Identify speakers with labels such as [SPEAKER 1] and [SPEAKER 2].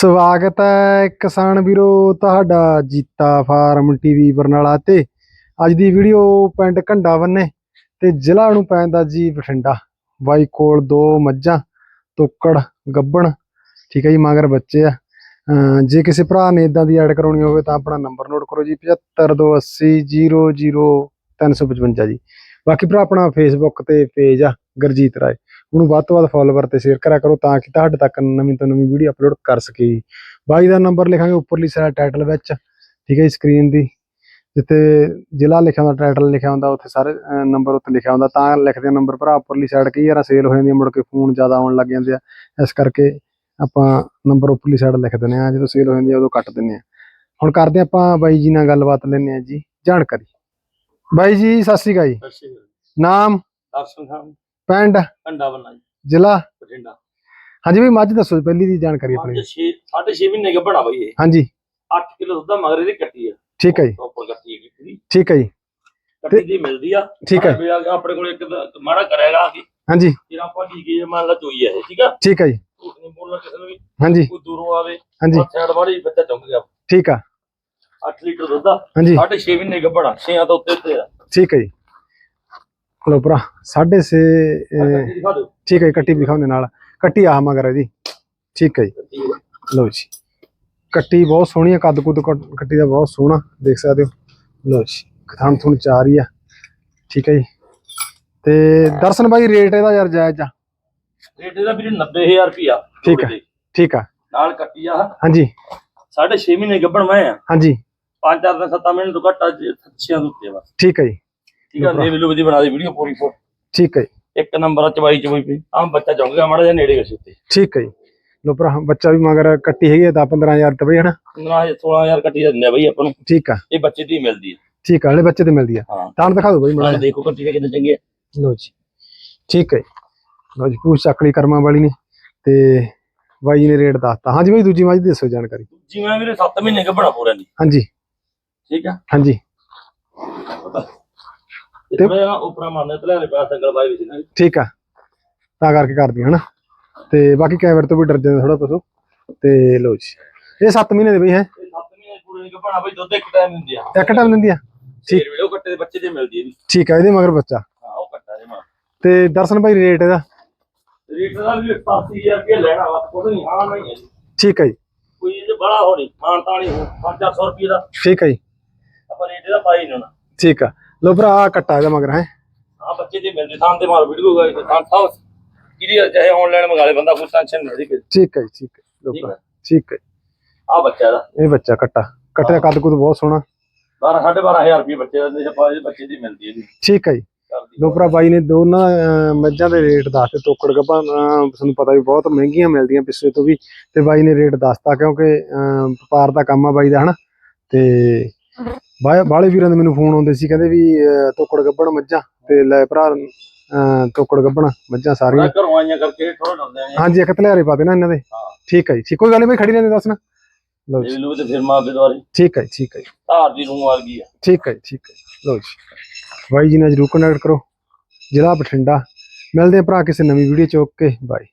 [SPEAKER 1] ਸਵਾਗਤ ਹੈ ਕਿਸਾਨ ਵੀਰੋ, ਤੁਹਾਡਾ ਜੀਤਾ ਫਾਰਮ ਟੀਵੀ ਬਰਨਾਲਾ ਤੇ। ਅੱਜ ਦੀ ਵੀਡੀਓ ਪਿੰਡ ਘੰਡਾ ਬੰਨੇ ਤੇ ਜ਼ਿਲ੍ਹਾ ਨੂੰ ਪੈਂਦਾ ਜੀ ਬਠਿੰਡਾ। ਬਾਈ ਕੋਲ ਦੋ ਮੱਝਾਂ, ਤੋਕੜ, ਗੱਬਣ, ਠੀਕ ਹੈ ਜੀ, ਮਗਰ ਬੱਚੇ ਆ। ਜੇ ਕਿਸੇ ਭਰਾ ਨੇ ਇਦਾਂ ਦੀ ਐਡ ਕਰਾਉਣੀ ਹੋਵੇ ਤਾਂ ਆਪਣਾ ਨੰਬਰ ਨੋਟ ਕਰੋ ਜੀ 7528000355 ਜੀ। ਬਾਕੀ ਭਰਾ, ਆਪਣਾ ਫੇਸਬੁੱਕ ਤੇ ਪੇਜ ਆ, ਗਰਜੀਤ ਰਾਏ। ਉਹਨੂੰ ਵੱਧ ਤੋਂ ਵੱਧ ਫਾਲੋਵਰ ਤੇ ਸ਼ੇਅਰ ਕਰਿਆ ਕਰੋ ਤਾਂ ਕਿ ਤੁਹਾਡੇ ਤੱਕ ਨਵੀਂ ਤੋਂ ਨਵੀਂ ਵੀਡੀਓ ਅਪਲੋਡ ਕਰ ਸਕੇ। ਜੀ ਬਾਈ ਦਾ ਨੰਬਰ ਲਿਖਾਂਗੇ ਉੱਪਰਲੀ ਸਾਈਡ ਟਾਈਟਲ ਵਿੱਚ, ਠੀਕ ਹੈ ਜੀ ਸਕਰੀਨ ਦੀ। ਜਿੱਥੇ ਜ਼ਿਲ੍ਹਾ ਲਿਖਿਆ ਹੁੰਦਾ ਟਾਈਟਲ ਲਿਖਿਆ ਹੁੰਦਾ, ਉੱਥੇ ਸਾਰੇ ਨੰਬਰ ਉੱਤੇ ਲਿਖਿਆ ਹੁੰਦਾ। ਤਾਂ ਲਿਖਦੇ ਆ ਨੰਬਰ ਭਰਾ, ਉੱਪਰਲੀ ਸਾਈਡ ਕਈ ਵਾਰ ਸੇਲ ਹੋ ਜਾਂਦੀ ਮੁੜ ਕੇ ਫੋਨ ਜ਼ਿਆਦਾ ਆਉਣ ਲੱਗ ਜਾਂਦੇ ਆ। ਇਸ ਕਰਕੇ ਆਪਾਂ ਨੰਬਰ ਉੱਪਰਲੀ ਸਾਈਡ ਲਿਖ ਦਿੰਦੇ ਆ। ਜਦੋਂ ਸੇਲ ਹੋ ਜਾਂਦੀ ਆ, ਉਦੋਂ ਕੱਟ ਦਿੰਦੇ ਆ। ਹੁਣ ਕਰਦੇ ਆ ਆਪਾਂ ਬਾਈ ਜੀ ਨਾਲ ਗੱਲਬਾਤ ਲੈਂਦੇ ਆ ਜੀ, ਜਾਣਕਾਰੀ। ਬਾਈ ਜੀ ਸਤਿ ਸ਼੍ਰੀ ਅਕਾਲ ਜੀ।
[SPEAKER 2] ਸਤਿ ਸ਼੍ਰੀ ਅਕਾਲ
[SPEAKER 1] ਨਾਮ?
[SPEAKER 2] ਦਰਸ਼ਨ ਸਾਹਿਬ
[SPEAKER 1] ਪਿੰਡ?
[SPEAKER 2] ਬੰਨਾ ਜੀ।
[SPEAKER 1] ਜ਼ਿਲ੍ਹਾ?
[SPEAKER 2] ਬਠਿੰਡਾ।
[SPEAKER 1] ਹਾਂਜੀ ਬਈ ਮੱਝ ਦੱਸੋ ਜੀ, ਪਹਿਲੀ ਦੀ ਜਾਣਕਾਰੀ ਆਪਣੀ।
[SPEAKER 2] 6 6.5 ਮਹੀਨੇ ਗੱਭਣਾ ਬਈ ਇਹ।
[SPEAKER 1] ਹਾਂਜੀ।
[SPEAKER 2] 8 ਕਿਲੋ ਦੁੱਧ ਦਾ ਮਗਰ ਇਹਦੀ ਕੱਟੀ ਆ।
[SPEAKER 1] ਠੀਕ ਹੈ ਜੀ।
[SPEAKER 2] ਪ੍ਰੋਪਰ ਕੱਟੀ ਹੈਗੀ ਪੂਰੀ।
[SPEAKER 1] ਠੀਕ ਹੈ ਜੀ।
[SPEAKER 2] ਕੱਟੀ ਦੀ ਮਿਲਦੀ ਆ।
[SPEAKER 1] ਠੀਕ ਹੈ।
[SPEAKER 2] ਵੀ ਆ ਆਪਣੇ ਕੋਲ ਇੱਕ ਤਾਂ ਮਾੜਾ ਕਰੇਗਾ ਕਿ।
[SPEAKER 1] ਹਾਂਜੀ।
[SPEAKER 2] ਜਿਹੜਾ ਆਪਾਂ ਕੀ ਕੀ ਮੰਨ ਲਾ ਚੋਈ ਆ ਇਹ ਠੀਕ ਆ?
[SPEAKER 1] ਠੀਕ ਹੈ ਜੀ।
[SPEAKER 2] ਝੂਠ ਨਹੀਂ ਬੋਲਣਾ ਕਿਸੇ ਨੂੰ ਵੀ।
[SPEAKER 1] ਹਾਂਜੀ।
[SPEAKER 2] ਕੋਈ ਦੂਰੋਂ ਆਵੇ
[SPEAKER 1] ਹਾਂਜੀ।
[SPEAKER 2] ਸਾਈਡ ਵਾਲੀ ਬੱਚਾ ਚੁੰਗ ਗਿਆ।
[SPEAKER 1] ਠੀਕ ਆ।
[SPEAKER 2] 8 ਲੀਟਰ ਦੁੱਧ ਦਾ
[SPEAKER 1] ਹਾਂਜੀ।
[SPEAKER 2] 6.5 ਮਹੀਨੇ ਗੱਭਣਾ 6 ਤੋਂ ਉੱਤੇ ਉੱਤੇ ਆ।
[SPEAKER 1] ਠੀਕ ਹੈ ਜੀ। ਲੋ ਭਰਾ ਸਾਢੇ ਛੇ
[SPEAKER 2] ਆਹ
[SPEAKER 1] ਅਹ,
[SPEAKER 2] ਕੱਟੀ ਦਿਖਾ ਦਿਓ।
[SPEAKER 1] ਠੀਕ ਹੈ ਕੱਟੀ ਦਿਖਾਉਂਦੇ ਨਾਲ। ਕੱਟੀ ਆਹ ਮਗਰ ਹੈ ਜੀ ਠੀਕ ਹੈ ਜੀ। ਲਓ ਜੀ। ਕੱਟੀ ਬਹੁਤ ਸੋਹਣੀ ਹੈ ਕੱਦ ਕੁੱਦ ਕੱਟ- ਦਾ ਬਹੁਤ ਸੋਹਣਾ ਦੇਖ ਸਕਦੇ ਹੋ। ਲਓ ਜੀ ਖਾਣ ਥੁਣ ਚਾਰ ਹੀ ਆ। ਠੀਕ ਹੈ ਜੀ। ਤੇ ਦਰਸ਼ਨ ਬਾਈ ਰੇਟ ਇਹਦਾ ਯਾਰ ਜਾਇਜ਼ ਆ।
[SPEAKER 2] ਰੇਟ ਇਹਦਾ ਵੀਰੇ 90000 ਰੁਪਿਆ
[SPEAKER 1] ਠੀਕ ਆ। ਠੀਕ ਆ।
[SPEAKER 2] ਨਾਲ ਕੱਟੀ ਆ।
[SPEAKER 1] ਹਾਂਜੀ।
[SPEAKER 2] 6.5 ਮਹੀਨੇ ਗੱਭਣ ਮੈਂ ਆ।
[SPEAKER 1] ਹਾਂਜੀ।
[SPEAKER 2] 5-4 ਦਿਨ 7 ਮਹੀਨੇ ਤੋਂ ਘੱਟ ਅੱਜ 6 ਦੇ ਉੱਤੇ ਬਸ।
[SPEAKER 1] ਠੀਕ ਹੈ ਜੀ।
[SPEAKER 2] ਠੀਕ ਆ ਦੇ ਵੀਡੀਓ ਦੀ ਬਣਾ ਦੇ ਵੀਡੀਓ ਪੂਰੀ ਫੋ
[SPEAKER 1] ਠੀਕ ਹੈ ਜੀ।
[SPEAKER 2] ਇੱਕ ਨੰਬਰ ਆ ਚਵਾਈ ਚਵਾਈ ਪਈ ਆਹ ਬੱਚਾ ਜਾਊਗਾ ਮਾੜਾ ਜਿਹਾ ਨੇੜੇ ਗਏ ਉੱਤੇ।
[SPEAKER 1] ਠੀਕ ਹੈ ਜੀ। ਲੋ ਭਰਾ ਬੱਚਾ ਵੀ ਮਗਰ ਕੱਟੀ ਹੈਗੀ ਆ 10 15000 ਤੇ ਬਈ ਹਨਾ?
[SPEAKER 2] 15 16000 ਕੱਟੀ ਦਿੰਦੇ ਆ ਬਈ ਆਪਾਂ ਨੂੰ।
[SPEAKER 1] ਠੀਕ ਆ।
[SPEAKER 2] ਇਹ ਬੱਚੇ ਦੀ ਮਿਲਦੀ ਹੈ
[SPEAKER 1] ਠੀਕ ਆ ਹਲੇ ਬੱਚੇ ਤੇ ਮਿਲਦੀ ਆ। ਤਾਂ ਦਿਖਾ ਦਿਓ ਬਈ ਮੜਾ
[SPEAKER 2] ਨਾਲ ਦੇਖੋ ਕੱਟੀ ਦੇ ਕਿੰਨੇ ਚੰਗੇ ਆ।
[SPEAKER 1] ਲਓ ਜੀ। ਠੀਕ ਹੈ ਜੀ। ਪੂਛ ਕਰਮਾਂ ਵਾਲੀ ਨੇ। ਤੇ ਬਾਈ ਜੀ ਨੇ ਰੇਟ ਦੱਸਤਾ। ਹਾਂਜੀ ਬਾਈ ਦੂਜੀ ਮੱਝ ਦੱਸੋ ਜਾਣਕਾਰੀ।
[SPEAKER 2] ਜਿਵੇਂ ਵੀਰੇ 7 ਮਹੀਨੇ ਗੱਭਣਾ ਪੂਰਾ ਨਹੀਂ।
[SPEAKER 1] ਹਾਂਜੀ।
[SPEAKER 2] ਠੀਕ ਆ?
[SPEAKER 1] ਹਾਂਜੀ।
[SPEAKER 2] ਤੇ ਥੋੜਾ ਉਪਰਾ ਮਾਰਨੇ ਤੇ ਲੈ ਪਾਸ ਸੰਗਲ ਬਾਈ ਵਿੱਚ ਨਾ।
[SPEAKER 1] ਠੀਕ ਆ। ਤਾਂ ਕਰਕੇ ਕਰਦੀ ਹਨਾ? ਤੇ ਬਾਕੀ ਕੈਮਰੇ ਤੋਂ ਵੀ ਡਰ ਜਾਂਦੇ ਥੋੜਾ ਪਸ਼ੂ ਤੇ ਲਓ ਜੀ। ਇਹ 7 ਮਹੀਨੇ ਦੇ ਬਈ ਹੈ?
[SPEAKER 2] ਇਹ 7 ਮਹੀਨੇ ਪੂਰੇ ਨਹੀਂ ਗੱਭਣਾ ਬਈ ਦੁੱਧ ਇੱਕ ਟਾਈਮ ਦਿੰਦੀ ਆ।
[SPEAKER 1] ਇੱਕ ਟਾਈਮ ਦਿੰਦੀ ਆ?
[SPEAKER 2] ਠੀਕ। ਵੀਡੀਓ ਕੱਟੇ ਦੇ ਬੱਚੇ ਦੀ ਮਿਲਦੀ ਹੈ
[SPEAKER 1] ਠੀਕ ਆ ਇਹਦੇ ਮਗਰ ਬੱਚਾ।
[SPEAKER 2] ਹਾਂ ਉਹ ਕੱਟਾ ਦੇ ਮਾਂ
[SPEAKER 1] ਤੇ ਦਰਸ਼ਨ ਬਾਈ ਰੇਟ ਇਹਦਾ?
[SPEAKER 2] ਰੇਟ ਦਾ ਵੀ 80000 ਰੁਪਏ ਲੈਣਾ ਵਾ ਕੋਈ ਨਹੀਂ ਹਾਂ ਨਹੀਂ।
[SPEAKER 1] ਠੀਕ ਹੈ ਜੀ।
[SPEAKER 2] ਕੋਈ ਇਹ ਬੜਾ ਹੋਣੀ ਮਾਨ ਤਾਣੀ ਹੋ 500 ਰੁਪਏ ਦਾ।
[SPEAKER 1] ਠੀਕ ਹੈ ਜੀ।
[SPEAKER 2] ਪਾਈ ਨਹੀਂ ਹੋਣਾ।
[SPEAKER 1] ਠੀਕ ਆ। ਲੋ ਭਰਾ ਆਹ ਕੱਟਾ ਇਹਦਾ ਮਗਰ ਹੈ।
[SPEAKER 2] ਹਾਂ ਬੱਚੇ ਦੀ ਮਿਲਦੀ ਥਾਂ ਤੇ ਮਾਰ ਵੀਡੀਓ ਗਾਈ ਤੇ ਥਾਂ ਥਾਂ ਜਿਹਦੀ ਚਾਹੇ ਆਨਲਾਈਨ ਮੰਗਾ ਲੈ ਬੰਦਾ ਕੋਈ ਟੈਨਸ਼ਨ ਨਹੀਂ ਠੀਕ
[SPEAKER 1] ਠੀਕ ਹੈ ਜੀ ਠੀਕ ਹੈ
[SPEAKER 2] ਠੀਕ
[SPEAKER 1] ਭਰਾ
[SPEAKER 2] ਹੈ
[SPEAKER 1] ਠੀਕ ਹੈ
[SPEAKER 2] ਆ ਬੱਚਾ ਦਾ
[SPEAKER 1] ਇਹ ਬੱਚਾ ਕੱਟਾ। ਕੱਟੇ ਦਾ ਕੱਦ ਕੁੱਦ ਬਹੁਤ ਸੋਹਣਾ।
[SPEAKER 2] 12 12500 ਰੁਪਏ ਬੱਚੇ ਦਾ ਬੱਚੇ ਦੀ ਮਿਲਦੀ ਹੈ ਜੀ।
[SPEAKER 1] ਠੀਕ ਹੈ ਜੀ। ਲੋਪਰਾ ਬਾਈ ਨੇ ਦੋਨਾਂ ਮੱਝਾਂ ਦੇ ਰੇਟ ਦੱਸਦੇ ਤੋਕੜ ਗੱਭਾਂ ਤੁਹਾਨੂੰ ਪਤਾ ਵੀ ਬਹੁਤ ਮਹਿੰਗੀਆਂ ਮਿਲਦੀਆਂ ਪਿੱਛੇ ਤੋਂ ਵੀ। ਤੇ ਬਾਈ ਨੇ ਰੇਟ ਦੱਸਤਾ ਕਿਉਂਕਿ ਵਪਾਰ ਦਾ ਕੰਮ ਆ ਬਾਈ ਦਾ ਹਨਾ। ਤੇ ਬਾਹਲੇ ਵੀਰਾਂ ਦੇ ਮੈਨੂੰ ਫੋਨ ਆਉਂਦੇ ਸੀ ਕਹਿੰਦੇ ਵੀ ਤੋਕੜ ਗੱਭਣ ਮੱਝਾਂ ਤੇ ਲੈ ਭਰਾ ਤੋਕੜ ਗੱਭਣ ਮੱਝਾਂ ਸਾਰੀਆਂ।
[SPEAKER 2] ਘਰੋਂ ਆਈਆਂ ਕਰਕੇ ਥੋੜਾ ਡਰਦੇ ਆ
[SPEAKER 1] ਹਾਂਜੀ ਇੱਕ ਧਲਿਆਰੇ ਪਾ ਦੇਣਾ ਇਹਨਾਂ ਦੇ। ਠੀਕ ਹੈ ਜੀ। ਠੀਕ ਕੋਈ ਗੱਲ ਨਹੀਂ ਬਾਈ ਖੜੀ ਰਹਿੰਦੇ ਦੱਸਣਾ ਲਓ ਜੀ।
[SPEAKER 2] ਲੂ ਤੇ ਫਿਰ ਮਾਂ ਦੇ ਦੁਆਰੇ
[SPEAKER 1] ਠੀਕ ਹੈ ਠੀਕ ਹੈ
[SPEAKER 2] ਧਾਰ ਦੀ ਰੂਹ ਆ ਗਈ ਆ।
[SPEAKER 1] ਠੀਕ ਹੈ ਠੀਕ ਹੈ। ਲਓ ਜੀ। ਬਾਈ ਜੀ ਨਾਲ ਜਰੂਰ ਕਨੈਕਟ ਕਰੋ। ਜ਼ਿਲ੍ਹਾ ਬਠਿੰਡਾ। ਮਿਲਦੇ ਆ ਭਰਾ ਕਿਸੇ ਨਵੀਂ ਵੀਡੀਓ ਚ। Okay bye.